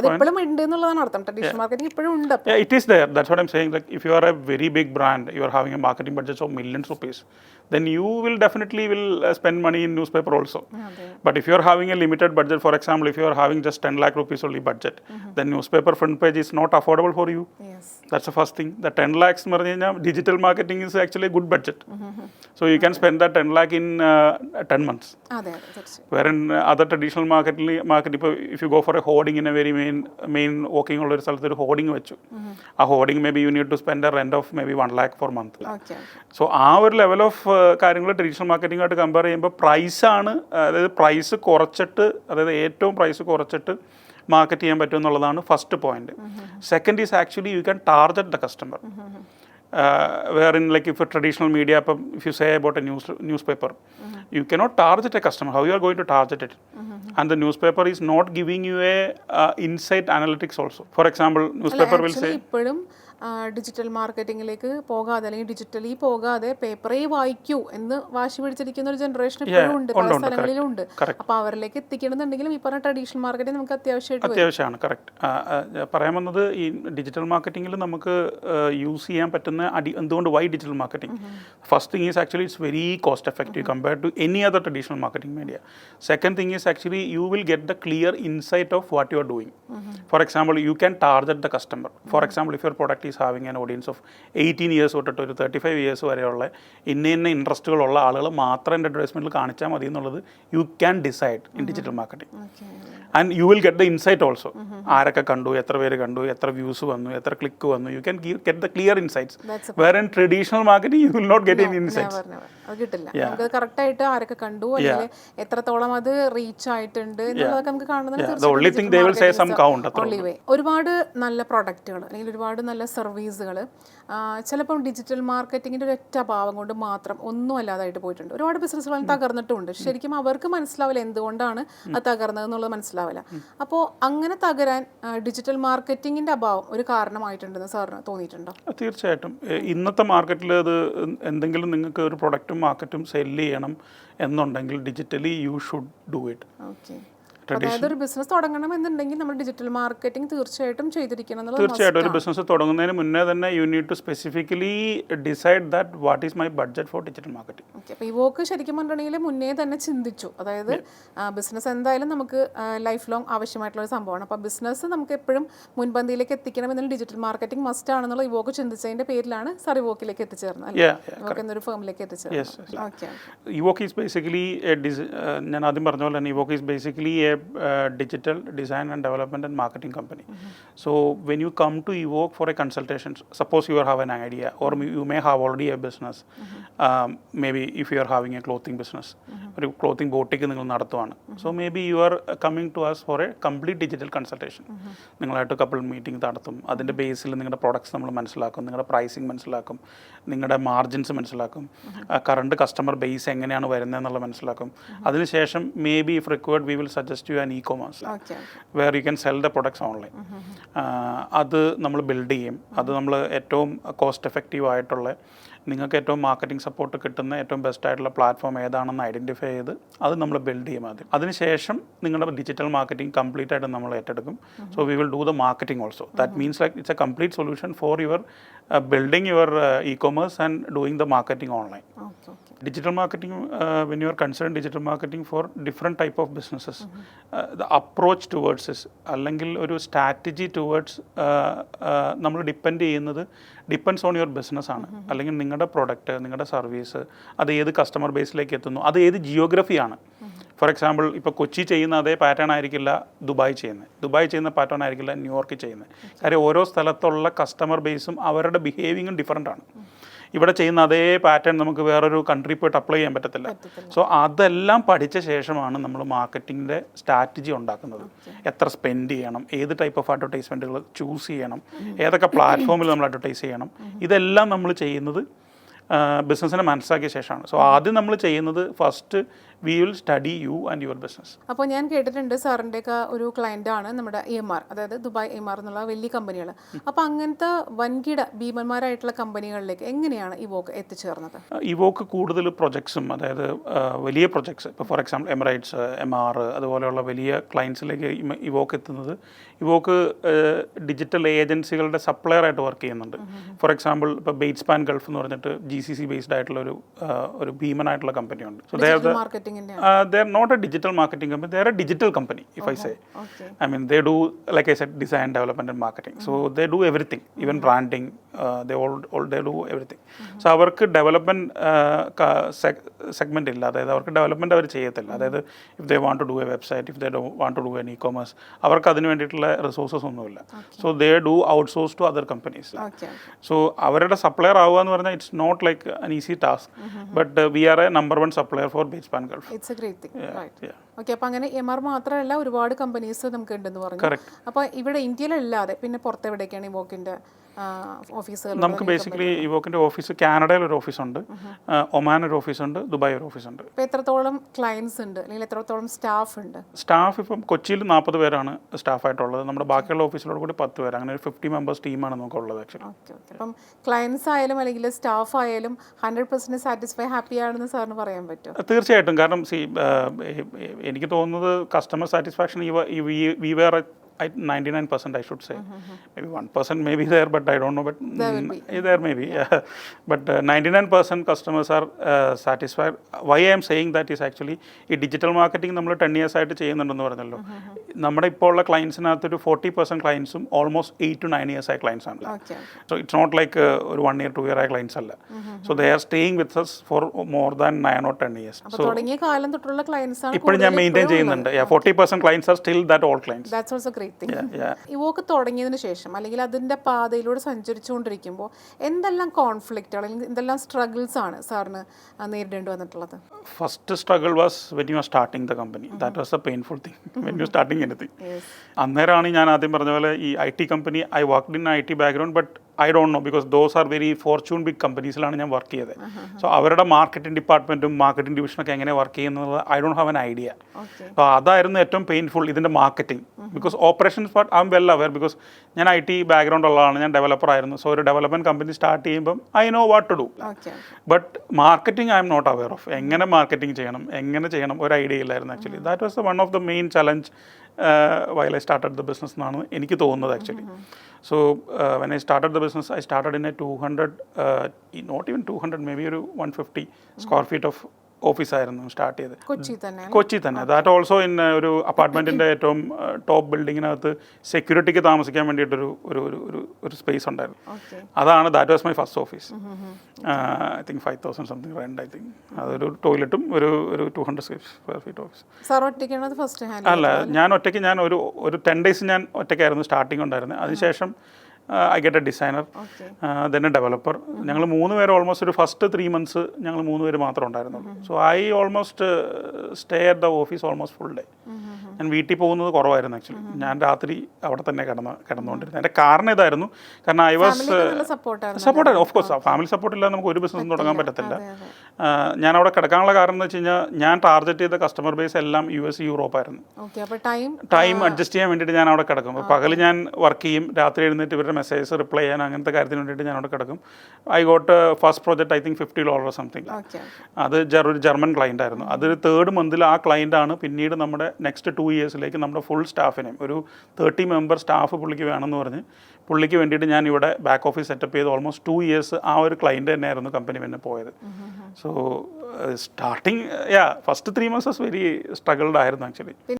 അത് ഇപ്പോഴും ഉണ്ട് എന്നുള്ളതാണ് അർത്ഥം ട്രഡീഷണൽ മാർക്കറ്റിംഗ് ഇപ്പോഴും ഉണ്ട് it is it that's what That's saying. Like, if you are a very big brand, you are having a marketing budget of millions of rupees, then you will definitely will uh, spend money in newspaper also. But if you are having a limited budget, for example, if you are having just 10 lakh rupees only budget, then newspaper front page is not affordable for you. Yes That's the first thing. The 10 lakhs എന്ന് digital marketing is actually a good budget. So you can spend that 10 lakh in uh, 10 months. അതെ അതെ തീർച്ചയായും Wherein uh, other traditional marketing market if you go for a hoarding in a very main main walking ഉള്ള ഒരു സ്ഥലത്ത് ഒരു hoarding വെച്ചു. ആ hoarding maybe you need to spend a rent of maybe one lakh for month so ആ ഒരു level of കാര്യങ്ങൾ traditional മാർക്കറ്റിംഗായിട്ട് കമ്പയർ ചെയ്യുമ്പോൾ പ്രൈസാണ് അതായത് പ്രൈസ് കുറച്ചിട്ട് അതായത് ഏറ്റവും പ്രൈസ് കുറച്ചിട്ട് മാർക്കറ്റ് ചെയ്യാൻ പറ്റും എന്നുള്ളതാണ് first point second is actually you can target the customer where in like if traditional media ഇപ്പം if you say about a news newspaper you cannot target a customer how you are going to target it and the newspaper is not giving you a insight analytics also for example newspaper will say actually ഇപ്പോഴും digital മാർക്കറ്റിംഗിലേക്ക് പോകാതെ അല്ലെങ്കിൽ digitally പോകാതെ പേപ്പറേ വായിക്കൂ എന്ന് വാശി പിടിച്ചിരിക്കുന്ന ഒരു ജനറേഷൻ ഇപ്പോഴും ഉണ്ട്. പല സ്ഥലങ്ങളിലും ഉണ്ട്. അപ്പൊ അവരിലേക്ക് എത്തിക്കണമെന്നുണ്ടെങ്കിലും ഈ പറഞ്ഞ ട്രഡീഷണൽ മാർക്കറ്റിംഗ് നമുക്ക് അത്യാവശ്യമായിട്ട് അത്യാവശ്യമാണ് കറക്റ്റ് പറയാൻ വന്നത് ഈ ഡിജിറ്റൽ മാർക്കറ്റിംഗിൽ നമുക്ക് യൂസ് ചെയ്യാൻ പറ്റുന്ന അടി എന്തുകൊണ്ട് why digital marketing first thing is actually it's very cost effective compared to any other traditional marketing media second thing is actually you will get the clear insight of what you are doing for example you can target the customer for example if your product is having an audience of eighteen years തൊട്ടിട്ട് ഒരു thirty five years വരെയുള്ള ഇന്ന ഇന്ന ഇൻട്രസ്റ്റുകളുള്ള ആളുകൾ മാത്രം എന്റെ അഡ്വർടൈസ്മെന്റിൽ കാണിച്ചാൽ മതി എന്നുള്ളത് you can decide in digital marketing and you will get the insight also ആരൊക്കെ കണ്ടു എത്ര പേര് കണ്ടു എത്ര വ്യൂസ് വന്നു എത്ര ക്ലിക്ക് വന്നു you can get the clear insights വേറെ in traditional marketing you will not get in insights കിട്ടില്ല. നമുക്ക് കറക്റ്റ് ആയിട്ട് ആരൊക്കെ കണ്ടു അല്ലെങ്കിൽ എത്രത്തോളം അത് റീച്ച് ആയിട്ടുണ്ട് എന്നുള്ളതൊക്കെ നമുക്ക് കാണുന്നത്. ഒരുപാട് നല്ല പ്രൊഡക്റ്റുകൾ അല്ലെങ്കിൽ ഒരുപാട് നല്ല സർവീസുകൾ ചിലപ്പം ഡിജിറ്റൽ മാർക്കറ്റിങ്ങിന്റെ ഒരു ഒറ്റ അഭാവം കൊണ്ട് മാത്രം ഒന്നും അല്ലാതായിട്ട് പോയിട്ടുണ്ട്. ഒരുപാട് ബിസിനസ്സുകൾ തകർന്നിട്ടുണ്ട്. ശരിക്കും അവർക്ക് മനസ്സിലാവില്ല എന്തുകൊണ്ടാണ് അത് തകർന്നത് എന്നുള്ളത് മനസ്സിലാവില്ല. അപ്പോൾ അങ്ങനെ തകരാൻ ഡിജിറ്റൽ മാർക്കറ്റിങ്ങിന്റെ അഭാവം ഒരു കാരണമായിട്ടുണ്ടെന്ന് സാറിന് തോന്നിയിട്ടുണ്ടോ? തീർച്ചയായിട്ടും. ഇന്നത്തെ മാർക്കറ്റിൽ അത് എന്തെങ്കിലും നിങ്ങൾക്ക് ഒരു പ്രൊഡക്റ്റും മാർക്കറ്റും സെല്ല് ചെയ്യണം എന്നുണ്ടെങ്കിൽ digitally you should do it. Okay. അതായത് ഒരു ബിസിനസ് തുടങ്ങണം എന്നുണ്ടെങ്കിൽ നമ്മൾ ഡിജിറ്റൽ മാർക്കറ്റിംഗ് തീർച്ചയായിട്ടും ചെയ്തിരിക്കണം തീർച്ചയായിട്ടും ഒരു ബിസിനസ് തുടങ്ങുന്നതിന് മുന്നേ തന്നെ you need to specifically decide that what is my budget for digital marketing okay അപ്പോൾ ഇവോക്ക് ശരിക്കും പറഞ്ഞിട്ടുണ്ടെങ്കിൽ മുന്നേ തന്നെ ചിന്തിച്ചു. അതായത് ബിസിനസ് എന്തായാലും നമുക്ക് ലൈഫ് ലോങ് ആവശ്യമായിട്ടുള്ള ഒരു സംഭവമാണ്. അപ്പോൾ ബിസിനസ് നമുക്ക് എപ്പോഴും മുൻപന്തിയിലേക്ക് എത്തിക്കണം എന്നുള്ള ഡിജിറ്റൽ മാർക്കറ്റിംഗ് മസ്റ്റ് ആണെന്നുള്ള ഇവോക്ക് ചിന്തിച്ചതിന്റെ പേരിലാണ് സാർ ഇവോക്കിലേക്ക് എത്തിച്ചേർന്നത് ഇവോക്ക് എന്നൊരു ഫേമിലേക്ക് എത്തിച്ചേർന്നത്. ഓക്കെ ഇവോക്ക് ഈസ് ബേസിക്കലി ഞാൻ ആദ്യം പറഞ്ഞ പോലെ തന്നെ Evoke is basically a Uh, digital design and development and marketing company. Mm -hmm. So when you come to Evoke for a consultation, suppose you have an idea or you may have already a business, mm -hmm. um, maybe if you are having a clothing business, mm -hmm. ഒരു clothing boutique നിങ്ങൾ നടത്തുവാണ്. So maybe you are coming to us for a complete digital consultation നിങ്ങളായിട്ട് couple meeting നടത്തും. അതിന്റെ ബേസിൽ നിങ്ങളുടെ products നമ്മൾ മനസ്സിലാക്കും. നിങ്ങളുടെ pricing മനസ്സിലാക്കും. നിങ്ങളുടെ മാർജിൻസ് മനസ്സിലാക്കും. കറണ്ട് കസ്റ്റമർ ബേസ് എങ്ങനെയാണ് വരുന്നത് എന്നുള്ളത് മനസ്സിലാക്കും. അതിനുശേഷം maybe if required we will suggest you an e commerce where you can sell the products online അത് നമ്മൾ ബിൽഡ് ചെയ്യും. അത് നമ്മൾ ഏറ്റവും കോസ്റ്റ് എഫക്റ്റീവ് ആയിട്ടുള്ള നിങ്ങൾക്ക് ഏറ്റവും മാർക്കറ്റിംഗ് സപ്പോർട്ട് കിട്ടുന്ന ഏറ്റവും ബെസ്റ്റ് ആയിട്ടുള്ള പ്ലാറ്റ്ഫോം ഏതാണെന്ന് ഐഡന്റിഫൈ ചെയ്ത് അത് നമ്മൾ ബിൽഡ് ചെയ്യും ആദ്യം. അതിനുശേഷം നിങ്ങളുടെ ഡിജിറ്റൽ മാർക്കറ്റിംഗ് കംപ്ലീറ്റ് ആയിട്ട് നമ്മൾ ഏറ്റെടുക്കും. So we will do the marketing also that means like it's a complete solution for your building your e commerce and doing the marketing online digital marketing uh, when you are concerned digital marketing for different type of businesses. Uh, the approach towards അല്ലെങ്കിൽ ഒരു strategy towards നമ്മൾ depend ചെയ്യുന്നത് depends on your business ആണ്. അല്ലെങ്കിൽ നിങ്ങളുടെ product നിങ്ങളുടെ service അത് ഏത് കസ്റ്റമർ ബേസിലേക്ക് എത്തുന്നു അത് ഏത് ജിയോഗ്രഫിയാണ് ഫോർ എക്സാമ്പിൾ ഇപ്പോൾ കൊച്ചി ചെയ്യുന്ന അതേ പാറ്റേൺ ആയിരിക്കില്ല ദുബായ് ചെയ്യുന്നത് ദുബായ് ചെയ്യുന്ന പാറ്റേൺ ആയിരിക്കില്ല ന്യൂയോർക്ക് ചെയ്യുന്നത് കാര്യം ഓരോ സ്ഥലത്തുള്ള കസ്റ്റമർ ബേസും അവരുടെ ബിഹേവിങ്ങും ഡിഫറെന്റ് ആണ്. ഇവിടെ ചെയ്യുന്ന അതേ പാറ്റേൺ നമുക്ക് വേറൊരു കൺട്രി പോയിട്ട് അപ്ലൈ ചെയ്യാൻ പറ്റത്തില്ല. സോ അതെല്ലാം പഠിച്ച ശേഷമാണ് നമ്മൾ മാർക്കറ്റിങ്ങിന്റെ സ്ട്രാറ്റജി ഉണ്ടാക്കുന്നത്. എത്ര സ്പെൻഡ് ചെയ്യണം ഏത് ടൈപ്പ് ഓഫ് അഡ്വർടൈസ്മെന്റുകൾ ചൂസ് ചെയ്യണം ഏതൊക്കെ പ്ലാറ്റ്ഫോമിൽ നമ്മൾ അഡ്വർടൈസ് ചെയ്യണം ഇതെല്ലാം നമ്മൾ ചെയ്യുന്നത് ബിസിനസ്സിനെ മനസ്സിലാക്കിയ ശേഷമാണ്. സോ ആദ്യം നമ്മൾ ചെയ്യുന്നത് first we will study you and your business അപ്പോൾ ഞാൻ കേട്ടിട്ടുണ്ട് സാറിന്റെയൊക്കെ ഒരു ക്ലയന്റാണ് നമ്മുടെ എം ആർ അതായത് ദുബായ് എം ആർ എന്നുള്ള വലിയ കമ്പനികൾ അപ്പോൾ അങ്ങനത്തെ വൻകിട ഭീമന്മാരായിട്ടുള്ള കമ്പനികളിലേക്ക് എങ്ങനെയാണ് ഈ വോക്ക് എത്തിച്ചേർന്നത് ഇവോക്ക് കൂടുതൽ പ്രൊജക്ട്സും അതായത് വലിയ പ്രൊജക്ട്സ് ഇപ്പോൾ for example Emirates M R അതുപോലെയുള്ള വലിയ ക്ലയൻസിലേക്ക് ഇവോക്ക് എത്തുന്നത്. ഇവോക്ക് ഡിജിറ്റൽ ഏജൻസികളുടെ സപ്ലയർ ആയിട്ട് വർക്ക് ചെയ്യുന്നുണ്ട്. ഫോർ എക്സാമ്പിൾ ഇപ്പോൾ ബെയ്റ്റ്സ് പാൻ ഗൾഫ് എന്ന് പറഞ്ഞിട്ട് ജി സി സി ബേസ്ഡ് ആയിട്ടുള്ള ഒരു ഒരു ഭീമനായിട്ടുള്ള കമ്പനിയുണ്ട് സോ ദേ മാർക്കറ്റിങ്ങിന്റെ they are not a digital marketing company. They are a digital company if i say. Okay i mean they do like i said design development and marketing. So they do everything even branding uh, they all, all they do everything. So അവർക്ക് development segment ഇല്ല. അതായത് അവർക്ക് development അവർ ചെയ്യത്തില്ല. അതായത് if they want to do a website if they want to do an e commerce അവർക്ക് അതിന് വേണ്ടിയിട്ടുള്ള റിസോഴ്സസ് ഒന്നുമില്ല. So they do outsource to other companies so അവരുടെ സപ്ലയർ ആവുക എന്ന് പറഞ്ഞാൽ it's not like an easy task but we are a number one supplier for Bates Pan it's a great thing right yeah. Okay അപ്പോൾ അങ്ങനെ M R മാത്രമല്ല ഒരുപാട് companies നമുക്ക് ഉണ്ടെന്ന് പറഞ്ഞു. അപ്പൊ അപ്പോൾ ഇവിടെ ഇന്ത്യയിലല്ലാതെ പിന്നെ പുറത്തെവിടേക്കാണ് ഈ വോക്കിന്റെ ഓഫീസുകൾ നമുക്ക് ബേസിക്കലി ഇവോക്കിന്റെ ഓഫീസ് കാനഡയിൽ ഒരു ഓഫീസുണ്ട് ഒമാൻ ഒരു ഓഫീസുണ്ട് ദുബായ് ഒരു ഓഫീസുണ്ട് ഇപ്പോൾ എത്രത്തോളം ക്ലയൻസ് ഉണ്ട്? അല്ലെങ്കിൽ എത്രത്തോളം സ്റ്റാഫ് ഉണ്ട്? സ്റ്റാഫ് ഇപ്പം കൊച്ചിയിൽ നാൽപ്പത് പേരാണ് സ്റ്റാഫായിട്ടുള്ളത് നമ്മുടെ ബാക്കിയുള്ള ഓഫീസിലോട് കൂടി പത്ത് പേര്. അങ്ങനെ ഒരു ഫിഫ്റ്റി മെമ്പേഴ്സ് ടീമാണ് നമുക്കുള്ളത് ആക്ച്വലി അപ്പം ക്ലയൻസ് ആയാലും അല്ലെങ്കിൽ സ്റ്റാഫ് ആയാലും ഹൺഡ്രഡ് പെർസെന്റ് സാറ്റിസ്ഫൈ ഹാപ്പി ആണെന്ന് സാറിന് പറയാൻ പറ്റും തീർച്ചയായിട്ടും. കാരണം സി എനിക്ക് തോന്നുന്നത് customer satisfaction we were say. Mm-hmm. Maybe should say maybe one percent maybe there but I don't know but there maybe but ninety nine percent customers are satisfied why I'm saying that is actually ഈ digital marketing നമ്മൾ ten years ആയിട്ട് ചെയ്യുന്നുണ്ടെന്ന് പറഞ്ഞല്ലോ. നമ്മുടെ ഇപ്പോൾ ഉള്ള ക്ലയൻസിനകത്ത് ഒരു forty percent ക്ലയൻസും almost eight to nine years ആയ ക്ലയൻസ് ആണ്. സോ ഇറ്റ്സ് നോട്ട് ലൈക്ക് ഒരു വൺ ഇയർ ടു ഇയർ ആയ ക്ലയൻസ് അല്ല. So they are staying with us for more than nine or ten years so തുടങ്ങിയ കാലം തൊട്ടുള്ള clients ഇപ്പോഴും ഞാൻ മെയിന്റെയിൻ ചെയ്യുന്നുണ്ട്. Forty percent clients are still that all clients thing Evoke തുടങ്ങിയതിന് ശേഷം അല്ലെങ്കിൽ അതിന്റെ പാതയിലൂടെ സഞ്ചരിച്ചുകൊണ്ടിരിക്കുമ്പോൾ എന്തെല്ലാം കോൺഫ്ലിക്റ്റ് അല്ലെങ്കിൽ എന്തെല്ലാം സ്ട്രഗിൾസ് ആണ് സാറിന് നേരിടേണ്ടി വന്നിട്ടുള്ളത്? First struggle was when you are starting the company that was a painful thing when you starting anything അന്നേരമാണ് ഞാൻ ആദ്യം പറഞ്ഞ പോലെ ഈ I T company I worked in I T background but I don't know because those are very fortune big കമ്പനീസിലാണ് ഞാൻ work ചെയ്തത്. So അവരുടെ marketing ഡിപ്പാർട്ട്മെന്റും marketing ഡിവിഷനൊക്കെ എങ്ങനെ വർക്ക് ചെയ്യുന്നത് I don't have an idea അപ്പോൾ അതായിരുന്നു ഏറ്റവും പെയിൻഫുൾ ഇതിന്റെ marketing because operations part I'm well aware because ഞാൻ ഐ ടി ബാക്ക്ഗ്രൗണ്ട് ഉള്ളതാണ് ഞാൻ ഡെവലപ്പർ ആയിരുന്നു. സോ ഒരു ഡെവലപ്മെന്റ് കമ്പനി സ്റ്റാർട്ട് ചെയ്യുമ്പം I know what to do but marketing I'm not aware of എങ്ങനെ മാർക്കറ്റിംഗ് ചെയ്യണം എങ്ങനെ ചെയ്യണം ഒരു ഐഡിയ ഇല്ലായിരുന്നു actually that was one of the main challenge while I started the business എന്നാണ് എനിക്ക് തോന്നുന്നത് actually so when I started the business I started in a two hundred not even two hundred maybe ഒരു one fifty square feet of ഓഫീസായിരുന്നു start ചെയ്തത്. കൊച്ചി തന്നെ. കൊച്ചി തന്നെ. That also in ഒരു അപ്പാർട്ട്മെന്റിന്റെ ഏറ്റവും top ബിൽഡിങ്ങിനകത്ത് സെക്യൂരിറ്റിക്ക് താമസിക്കാൻ വേണ്ടിയിട്ടൊരു ഒരു ഒരു ഒരു സ്പേസ് ഉണ്ടായിരുന്നു. അതാണ് that was my first office. I think five thousand something rent I think. അതൊരു ടോയ്ലറ്റും ഒരു ഒരു two hundred square feet office. അല്ല ഞാൻ ഒറ്റയ്ക്ക് ഞാൻ ഒരു ഒരു ടെൻ ഡേയ്സ് ഞാൻ ഒറ്റയ്ക്കായിരുന്നു സ്റ്റാർട്ടിങ് ഉണ്ടായിരുന്നത്. അതിനുശേഷം I get a designer then a developer ഞങ്ങൾ മൂന്ന് പേര് ഓൾമോസ്റ്റ് ഒരു ഫസ്റ്റ് ത്രീ മന്ത്സ് ഞങ്ങൾ മൂന്ന് പേര് മാത്രമേ ഉണ്ടായിരുന്നുള്ളൂ. So I almost stay at the office almost full day ഞാൻ വീട്ടിൽ പോകുന്നത് കുറവായിരുന്നു ആക്ച്വലി ഞാൻ രാത്രി അവിടെ തന്നെ കിടന്ന് കിടന്നുകൊണ്ടിരുന്നത്. എന്റെ കാരണം ഇതായിരുന്നു. കാരണം I was support of course family support ഇല്ലാതെ നമുക്ക് ഒരു ബിസിനസ്സും തുടങ്ങാൻ പറ്റത്തില്ല. ഞാൻ അവിടെ കിടക്കാനുള്ള കാരണം എന്ന് വെച്ച് കഴിഞ്ഞാൽ ഞാൻ ടാർഗറ്റ് ചെയ്ത കസ്റ്റമർ ബേസ് എല്ലാം യു എസ് യൂറോപ്പ് ആയിരുന്നു. ടൈം അഡ്ജസ്റ്റ് ചെയ്യാൻ വേണ്ടിയിട്ട് ഞാൻ അവിടെ കിടക്കും. പകൽ ഞാൻ വർക്ക് ചെയ്യും. രാത്രി എഴുന്നേറ്റ് ഇവരുടെ മെസ്സേജസ് റിപ്ലൈ ചെയ്യാൻ അങ്ങനത്തെ കാര്യത്തിന് വേണ്ടിയിട്ട് ഞാൻ അവിടെ കിടക്കും. I got first project I think fifty dollar something അത് ജർ- ഒരു ജർമ്മൻ ക്ലയന്റ് ആയിരുന്നു. അതൊരു തേർഡ് മന്തിൽ ആ ക്ലയന്റ് ആണ് പിന്നീട് നമ്മുടെ നെക്സ്റ്റ് ടു ഇയേഴ്സിലേക്ക് നമ്മുടെ ഫുൾ സ്റ്റാഫിനെയും ഒരു തേർട്ടി മെമ്പർ സ്റ്റാഫ് പുള്ളിക്ക് വേണമെന്ന് പറഞ്ഞ് പുള്ളിക്ക് വേണ്ടിയിട്ട് ഞാൻ ഇവിടെ ബാക്ക് ഓഫീസ് സെറ്റപ്പ് ചെയ്ത് ഓൾമോസ്റ്റ് ടു ഇയേഴ്സ് ആ ഒരു ക്ലയന്റ് തന്നെയായിരുന്നു കമ്പനി പിന്നെ പോയത്. So starting yeah first three months very struggled ആയിരുന്നു ആക്ച്വലി